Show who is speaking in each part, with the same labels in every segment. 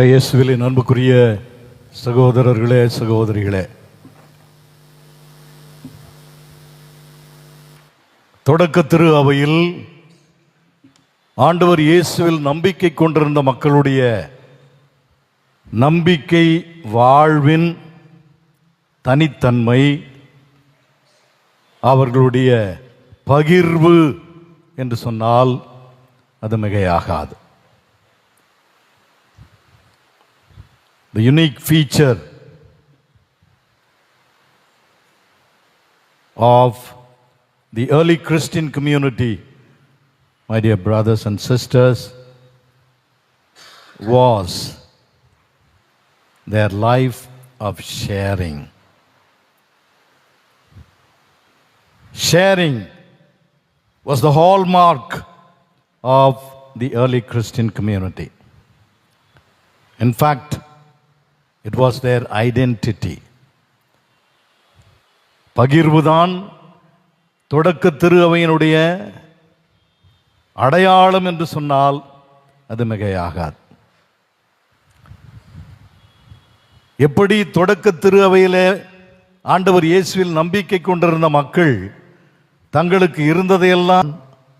Speaker 1: இயேசுவிலின் அன்புக்குரிய சகோதரர்களே சகோதரிகளே. தொடக்க திரு அவையில் ஆண்டவர் இயேசுவில் நம்பிக்கை கொண்டிருந்த மக்களுடைய நம்பிக்கை வாழ்வின் தனித்தன்மை அவர்களுடைய பகிர்வு என்று சொன்னால் அது மிகையாகாது. The unique feature of the early Christian community, my dear brothers and sisters, was their life of sharing. Sharing was the hallmark of the early Christian community. In fact, it was their identity பகிர்வுதான் தொடக்க திரு அவையினுடைய அடையாளம் என்று சொன்னால் அது மிகையாகாது. எப்படி தொடக்க திரு அவையிலே ஆண்டவர் இயேசுவில் நம்பிக்கை கொண்டிருந்த மக்கள் தங்களுக்கு இருந்ததையெல்லாம்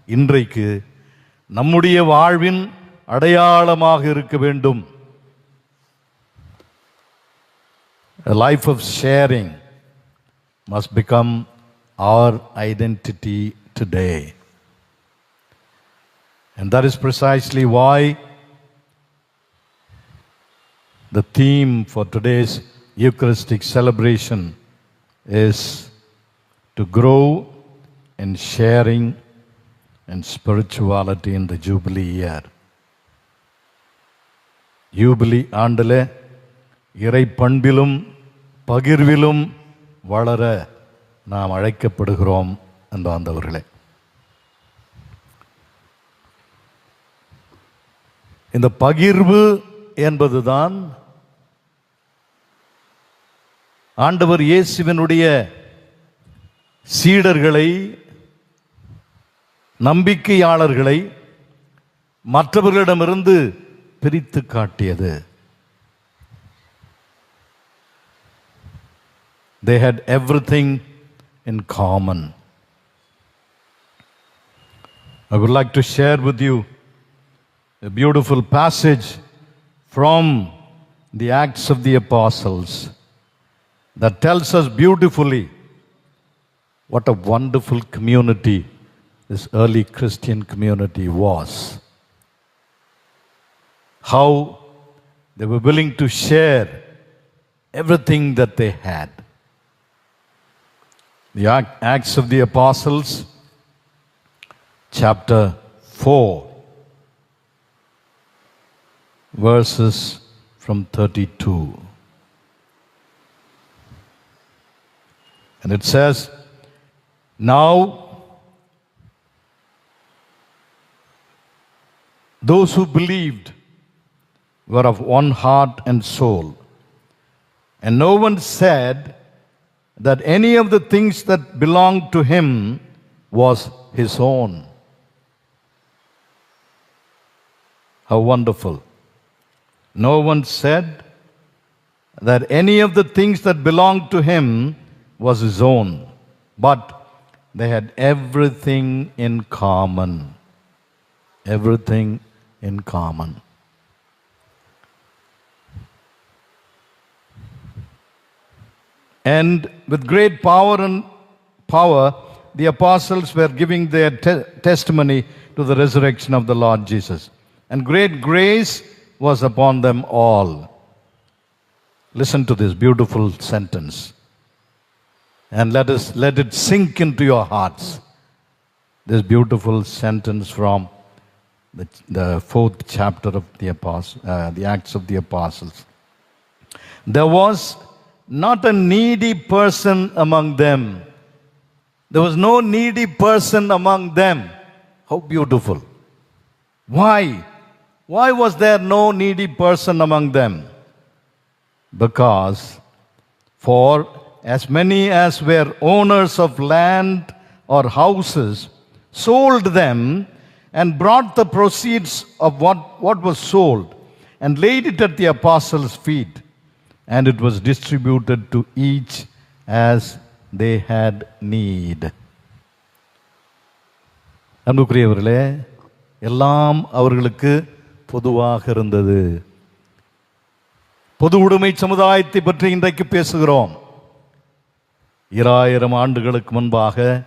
Speaker 1: இன்றைக்கு நம்முடைய வாழ்வின் அடையாளமாக இருக்க வேண்டும். A life of sharing must become our identity today. And that is precisely why the theme for today's Eucharistic celebration is to grow in sharing and spirituality in the Jubilee year. Jubilee Andale. இறை பண்பிலும் பகிர்விலும் வளர நாம் அழைக்கப்படுகிறோம் அன்பார்ந்தவர்களே இந்த பகிர்வு என்பதுதான் ஆண்டவர் இயேசுவினுடைய சீடர்களை நம்பிக்கையாளர்களை மற்றவர்களிடமிருந்து பிரித்து காட்டியது. They had everything in common. I would like to share with you a beautiful passage from the Acts of the Apostles that tells us beautifully what a wonderful community this early Christian community was. How they were willing to share everything that they had. The Acts of the Apostles, chapter 4, verses from 32. And it says, Now those who believed were of one heart and soul, and no one said, that any of the things that belonged to him was his own. How wonderful. No one said that any of the things that belonged to him was his own, but they had everything in common. Everything in common. And with great power and power, the apostles were giving their te- testimony to the resurrection of the Lord Jesus. And great grace was upon them all. Listen to this beautiful sentence. And let us let it sink into your hearts. This beautiful sentence from the, the fourth chapter of the apostle, uh, the Acts of the Apostles. There was not a needy person among them. There was no needy person among them. How beautiful. Why? Why was there no needy person among them? Because for as many as were owners of land or houses sold them and brought the proceeds of what, what was sold and laid it at the apostles' feet, and it was distributed to each as they had need. அன்புக்குரியவர்களே எல்லாம் அவர்களுக்கு பொதுவாக இருந்தது. பொது உடைமை சமுதாயத்தை பற்றி இன்றைக்கு பேசுகிறோம். இராயிரம் ஆண்டுகளுக்கு முன்பாக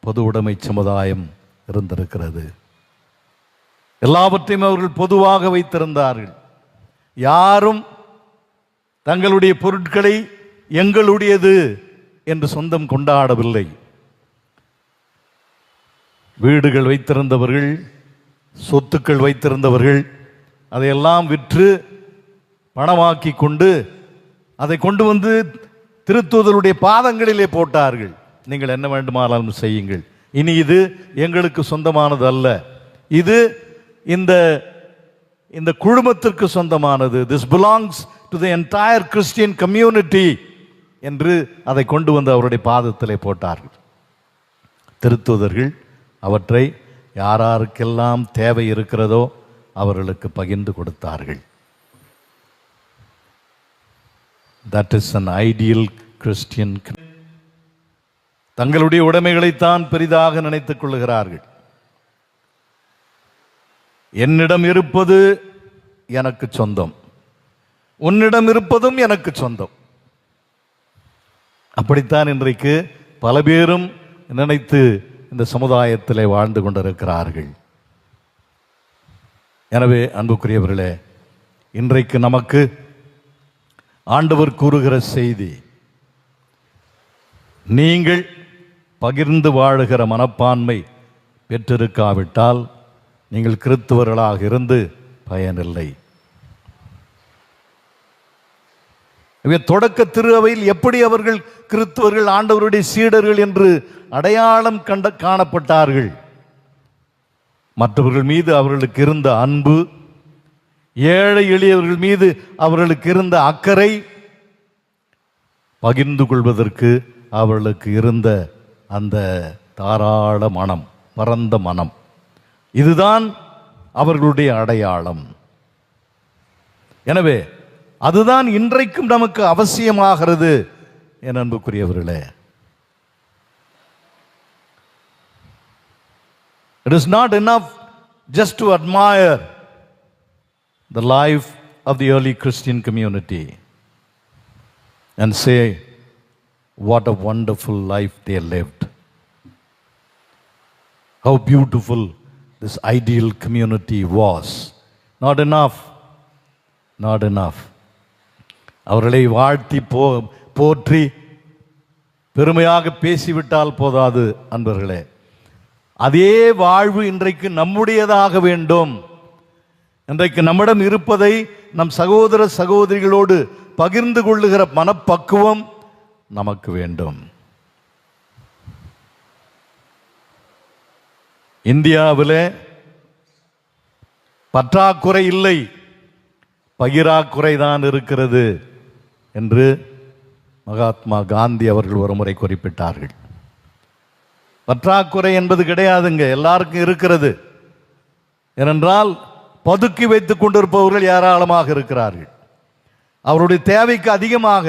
Speaker 1: பொது உடைமை சமுதாயம் இருந்திருக்கிறது. எல்லாவற்றையும் அவர்கள் பொதுவாக வைத்திருந்தார்கள். யாரும் தங்களுடைய பொருட்களை எங்களுடையது என்று சொந்தம் கொண்டாடவில்லை. வீடுகள் வைத்திருந்தவர்கள் சொத்துக்கள் வைத்திருந்தவர்கள் அதையெல்லாம் விற்று பணமாக்கி கொண்டு அதை கொண்டு வந்து திருத்தூதருடைய பாதங்களிலே போட்டார்கள். நீங்கள் என்ன வேண்டுமானாலும் செய்யுங்கள். இனி இது எங்களுக்கு சொந்தமானது அல்ல. இது இந்த இந்த குழுமத்திற்கு சொந்தமானது. This belongs to the entire Christian community என்று அதை கொண்டு வந்து அவருடைய பாதத்திலே போட்டார்கள் திருத்துதர்கள் அவற்றை யாராருக்கெல்லாம் தேவை இருக்கிறதோ அவர்களுக்கு பகிர்ந்து கொடுத்தார்கள். That is an ideal Christian தங்களுடைய உடைமைகளைத்தான் பெரிதாக நினைத்துக் கொள்ளுகிறார்கள். என்னிடம் இருப்பது எனக்கு சொந்தம். உன்னிடம் இருப்பதும் எனக்கு சொந்தம். அப்படித்தான் இன்றைக்கு பல பேரும் நினைத்து இந்த சமுதாயத்திலே வாழ்ந்து கொண்டிருக்கிறார்கள். எனவே அன்புக்குரியவர்களே இன்றைக்கு நமக்கு ஆண்டவர் கூறுகிற செய்தி நீங்கள் பகிர்ந்து வாழுகிற மனப்பான்மை பெற்றிருக்காவிட்டால் நீங்கள் கிறித்துவர்களாக இருந்து பயனில்லை. தொடக்க திரு அவையில் எப்படி அவர்கள் கிறித்துவர்கள் ஆண்டவருடைய சீடர்கள் என்று அடையாளம் கண்ட காணப்பட்டார்கள்? மற்றவர்கள் மீது அவர்களுக்கு இருந்த அன்பு ஏழை எளியவர்கள் மீது அவர்களுக்கு இருந்த அக்கறை பகிர்ந்து கொள்வதற்கு அவர்களுக்கு இருந்த அந்த தாராள மனம் பரந்த மனம். இதுதான் அவர்களுடைய அடையாளம். எனவே அதுதான் இன்றைக்கும் நமக்கு அவசியமாகிறது என் அன்புக்குரியவர்களே it is not enough just to admire the life of the early Christian community and say what a wonderful life they lived how beautiful this ideal community was not enough not enough அவர்களை வாழ்த்தி போ போற்றி பெருமையாக பேசிவிட்டால் போதாது அன்பர்களே. அதே வாழ்வு இன்றைக்கு நம்முடையதாக வேண்டும். இன்றைக்கு நம்மிடம் இருப்பதை நம் சகோதர சகோதரிகளோடு பகிர்ந்து கொள்ளுகிற மனப்பக்குவம் நமக்கு வேண்டும். இந்தியாவிலே பற்றாக்குறை இல்லை பகிராக்குறை தான் இருக்கிறது. என்று மகாத்மா காந்தி அவர்கள் ஒருமுறை குறிப்பிட்டார்கள். பற்றாக்குறை என்பது கிடையாதுங்க எல்லாருக்கும் இருக்கிறது. ஏனென்றால் பதுக்கி வைத்துக் கொண்டிருப்பவர்கள் ஏராளமாக இருக்கிறார்கள். அவருடைய தேவைக்கு அதிகமாக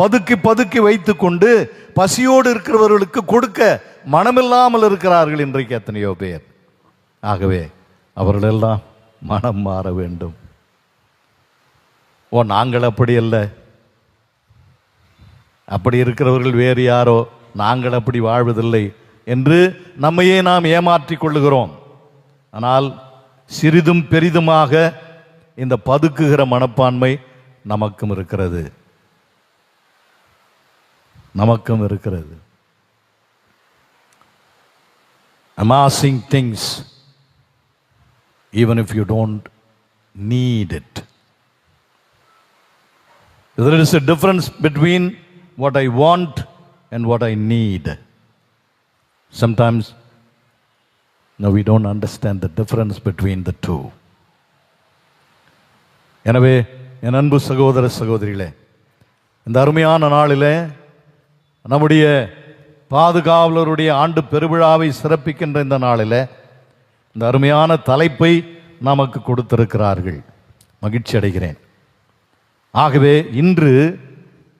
Speaker 1: பதுக்கி பதுக்கி வைத்துக்கொண்டு பசியோடு இருக்கிறவர்களுக்கு கொடுக்க மனமில்லாமல் இருக்கிறார்கள் இன்றைக்கு எத்தனையோ பேர். ஆகவே அவர்களெல்லாம் மனம் மாற வேண்டும். ஓ நாங்கள் அப்படி இல்லை அப்படி இருக்கிறவர்கள் வேறு யாரோ? நாங்கள் அப்படி வாழ்வதில்லை என்று நம்மையே நாம் ஏமாற்றிக் கொள்ளுகிறோம். ஆனால் சிறிதும் பெரிதுமாக இந்த பதுக்குகிற மனப்பான்மை நமக்கும் இருக்கிறது. நமக்கும் இருக்கிறது. Amazing things even if you don't need it there is a difference between what I want and what I need. Sometimes, no, we don't understand the difference between the two. எனவே என் அன்பு சகோதர சகோதரிகளே இந்த அருமையான நாளிலே நம்முடைய பாதுகாவலருடைய ஆண்டு பெருவிழாவை சிறப்பிக்கின்ற இந்த நாளில் இந்த அருமையான தலைப்பை நமக்கு கொடுத்திருக்கிறார்கள் மகிழ்ச்சி அடைகிறேன் ஆகவே இன்று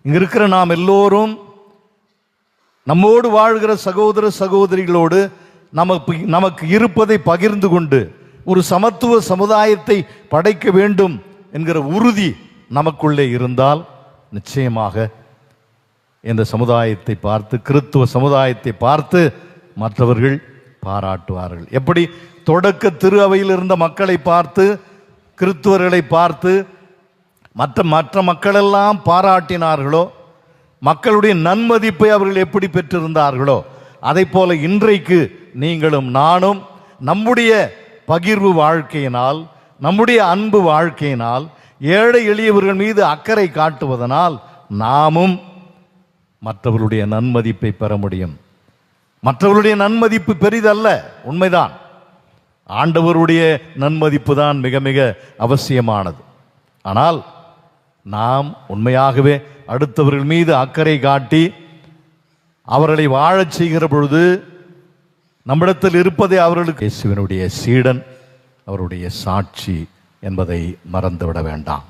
Speaker 1: இங்கே இருக்கிற நாம் எல்லோரும் நம்மோடு வாழ்கிற சகோதர சகோதரிகளோடு நமக்கு நமக்கு இருப்பதை பகிர்ந்து கொண்டு ஒரு சமத்துவ சமுதாயத்தை படைக்க வேண்டும் என்கிற உறுதி நமக்குள்ளே இருந்தால் நிச்சயமாக இந்த சமுதாயத்தை பார்த்து கிறித்துவ சமுதாயத்தை பார்த்து மற்றவர்கள் பாராட்டுவார்கள். எப்படி? தொடக்க திரு அவையில் இருந்த மக்களை பார்த்து கிறித்துவர்களை பார்த்து மற்ற மற்ற மக்களெல்லாம் பாராட்டினார்களோ? மக்களுடைய நன்மதிப்பை அவர்கள் எப்படி பெற்றிருந்தார்களோ? அதை போல இன்றைக்கு நீங்களும் நானும் நம்முடைய பகிர்வு வாழ்க்கையினால் நம்முடைய அன்பு வாழ்க்கையினால் ஏழை எளியவர்கள் மீது அக்கறை காட்டுவதனால் நாமும் மற்றவர்களுடைய நன்மதிப்பை பெற முடியும். மற்றவர்களுடைய நன்மதிப்பு பெரிதல்ல உண்மைதான். ஆண்டவருடைய நன்மதிப்பு தான் மிக மிக அவசியமானது. ஆனால் நாம் உண்மையாகவே அடுத்தவர்கள் மீது அக்கறை காட்டி அவர்களை வாழச் செய்கிற பொழுது நம்மிடத்தில் இருப்பதை அவர்களுக்கு. இயேசுவினுடைய சீடன் அவருடைய சாட்சி என்பதை மறந்துவிட வேண்டாம்.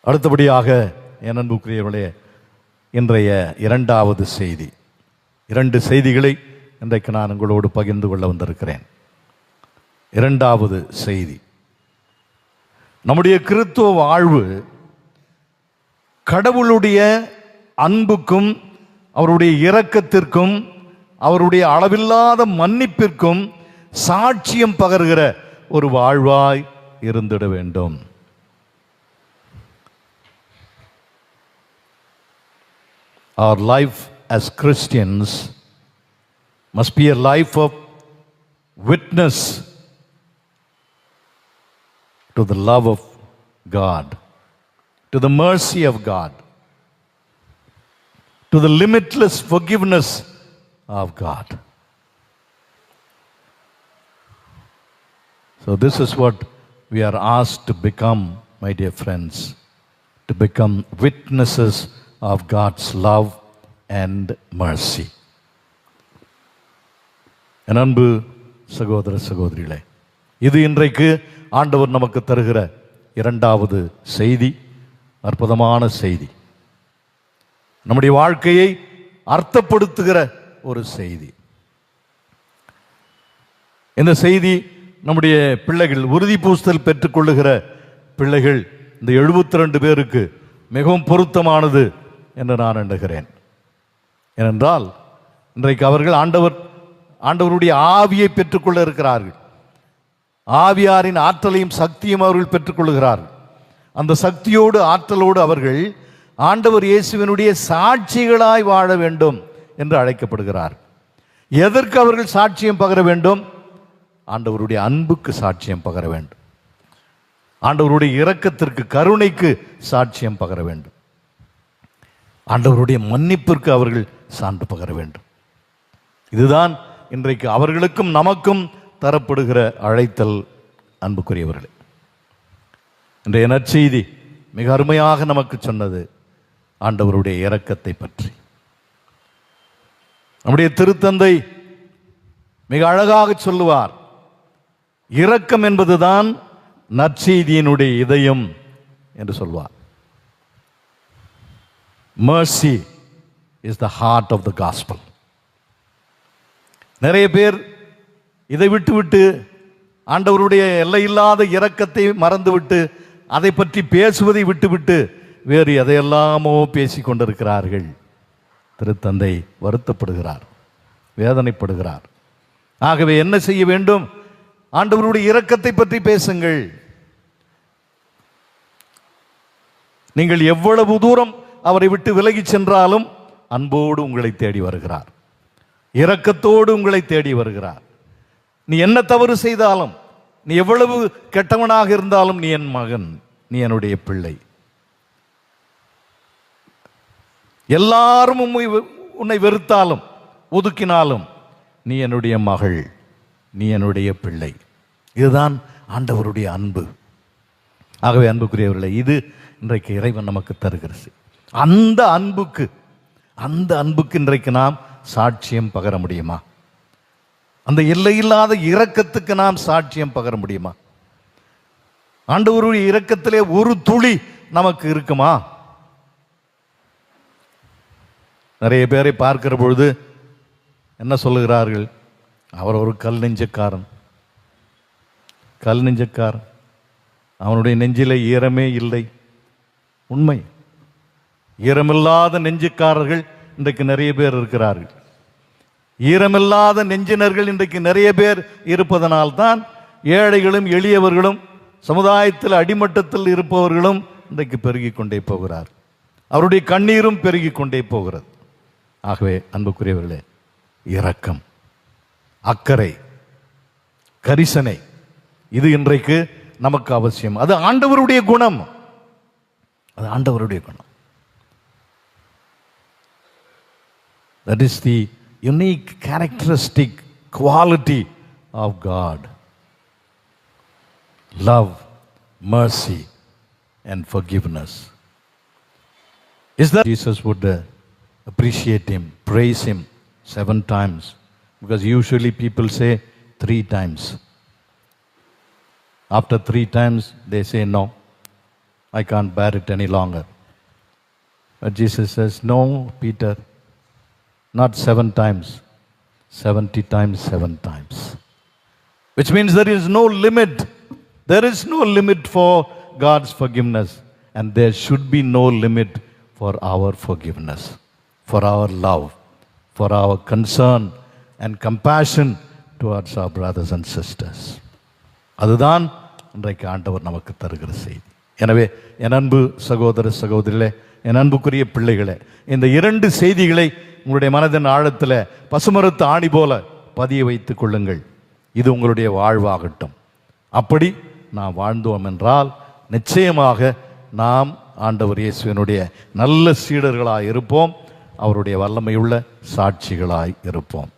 Speaker 1: அடுத்தபடியாக என் அன்புக்குரியவர்களே இன்றைய இரண்டாவது செய்தி. இரண்டு செய்திகளை இன்றைக்கு நான் உங்களோடு பகிர்ந்து கொள்ள வந்திருக்கிறேன். இரண்டாவது செய்தி. நம்முடைய கிறித்துவ வாழ்வு கடவுளுடைய அன்புக்கும் அவருடைய இரக்கத்திற்கும் அவருடைய அளவில்லாத மன்னிப்பிற்கும் சாட்சியம் பகர்கிற ஒரு வாழ்வாய் இருந்திட வேண்டும். Our life as Christians must be a life of witness to the love of God, to the mercy of God, to the limitless forgiveness of God. So, this is what we are asked to become, my dear friends, to become witnesses of God's love and mercy. என் அன்பு சகோதர சகோதரிகளே இது இன்றைக்கு ஆண்டவர் நமக்கு தருகிற இரண்டாவது செய்தி அற்புதமான செய்தி. நம்முடைய வாழ்க்கையை அர்த்தப்படுத்துகிற ஒரு செய்தி. இந்த செய்தி நம்முடைய பிள்ளைகள் உறுதி பூசல் பெற்றுக்கொள்ளுகிற பிள்ளைகள் இந்த 72 பேருக்கு மிகவும் பொருத்தமானது என்று நான் எண்ணுகிறேன். ஏனென்றால் இன்றைக்கு அவர்கள் ஆண்டவர் ஆண்டவருடைய ஆவியை பெற்றுக்கொள்ள இருக்கிறார்கள். ஆவியாரின் ஆற்றலையும் சக்தியும் அவர்கள் பெற்றுக்கொள்கிறார். அந்த சக்தியோடு ஆற்றலோடு அவர்கள் ஆண்டவர் இயேசுவினுடைய சாட்சிகளாய் வாழ வேண்டும் என்று அழைக்கப்படுகிறார். எதற்கு அவர்கள் சாட்சியம் பகர வேண்டும்? ஆண்டவருடைய அன்புக்கு சாட்சியம் பகர வேண்டும். ஆண்டவருடைய இரக்கத்திற்கு கருணைக்கு சாட்சியம் பகர வேண்டும். ஆண்டவருடைய மன்னிப்பிற்கு அவர்கள் சான்று பகர வேண்டும். இதுதான் இன்றைக்கு அவர்களுக்கும் நமக்கும் தரப்படுகிற அழைத்தல் அன்புக்குரியவர்களே. இன்றைய நற்செய்தி மிக அருமையாக நமக்கு சொன்னது ஆண்டவருடைய இரக்கத்தை பற்றி. நம்முடைய திருத்தந்தை மிக அழகாக சொல்லுவார் இரக்கம் என்பதுதான் நற்செய்தியினுடைய இதயம் என்று சொல்வார். Mercy is the heart of the gospel நிறைய பேர் இதை விட்டுவிட்டு ஆண்டவருடைய எல்லையில்லாத இரக்கத்தை மறந்துவிட்டு அதை பற்றி பேசுவதை விட்டுவிட்டு வேறு எதையெல்லாமோ பேசிக் கொண்டிருக்கிறார்கள். திருத்தந்தை வருத்தப்படுகிறார் வேதனைப்படுகிறார். ஆகவே என்ன செய்ய வேண்டும்? ஆண்டவருடைய இரக்கத்தை பற்றி பேசுங்கள். நீங்கள் எவ்வளவு தூரம் அவரை விட்டு விலகிச் சென்றாலும் அன்போடு உங்களை தேடி வருகிறார். இரக்கத்தோடு உங்களை தேடி வருகிறார். நீ என்ன தவறு செய்தாலும் நீ எவ்வளவு கெட்டவனாக இருந்தாலும் நீ என் மகன் நீ என்னுடைய பிள்ளை. எல்லாரும் உன்னை வெறுத்தாலும் ஒதுக்கினாலும் நீ என்னுடைய மகள் நீ என்னுடைய பிள்ளை. இதுதான் ஆண்டவருடைய அன்பு. ஆகவே அன்புக்குரியவர்களே இது இன்றைக்கு இறைவன் நமக்கு தருகிறது. அந்த அன்புக்கு அந்த அன்புக்கு இன்றைக்கு நாம் சாட்சியம் பகர முடியுமா? அந்த எல்லையில்லாத இரக்கத்துக்கு நாம் சாட்சியம் பகர முடியுமா? ஆண்டவருடைய இரக்கத்திலே ஒரு துளி நமக்கு இருக்குமா? நிறைய பேரை பார்க்கிற பொழுது என்ன சொல்லுகிறார்கள்? அவர் ஒரு கல் நெஞ்சக்காரன். கல் நெஞ்சக்காரன். அவனுடைய நெஞ்சிலே ஈரமே இல்லை. உண்மை. ஈரமில்லாத நெஞ்சுக்காரர்கள் இன்றைக்கு நிறைய பேர் இருக்கிறார்கள். ஈரமில்லாத நெஞ்சினர்கள் இன்றைக்கு நிறைய பேர் இருப்பதனால்தான் ஏழைகளும் எளியவர்களும் சமுதாயத்தில் அடிமட்டத்தில் இருப்பவர்களும் இன்றைக்கு பெருகிக் கொண்டே போகிறார். அவருடைய கண்ணீரும் பெருகிக் கொண்டே போகிறது. ஆகவே அன்புக்குரியவர்களே இரக்கம் அக்கறை கரிசனை இது இன்றைக்கு நமக்கு அவசியம். அது ஆண்டவருடைய குணம். அது ஆண்டவருடைய குணம். That is the unique characteristic quality of God love, mercy, and forgiveness. Is that Jesus would uh, appreciate him, praise him seven times? Because usually people say three times. After three times, they say, No, I can't bear it any longer. But Jesus says, No, Peter, not seven times 70 times seven times which means there is no limit. There is no limit for God's forgiveness, and there should be no limit for our forgiveness, for our love, for our concern and compassion towards our brothers and sisters. அதுதான் இன்றைக்கு ஆண்டவர் நமக்கு தருகிற செய்தி எனவே என் அன்பு சகோதர சகோதரிகளே என் அன்புக்குரிய பிள்ளைகளே இந்த இரண்டு செய்திகளை உங்களுடைய மனதின் ஆழத்தில் பசுமரத்து ஆணி போல பதிய வைத்துக் கொள்ளுங்கள். இது உங்களுடைய வாழ்வாகட்டும். அப்படி நாம் வாழ்ந்தோம் என்றால் நிச்சயமாக நாம் ஆண்டவர் இயேசுவனுடைய நல்ல சீடர்களாய் இருப்போம். அவருடைய வல்லமையுள்ள சாட்சிகளாய் இருப்போம்.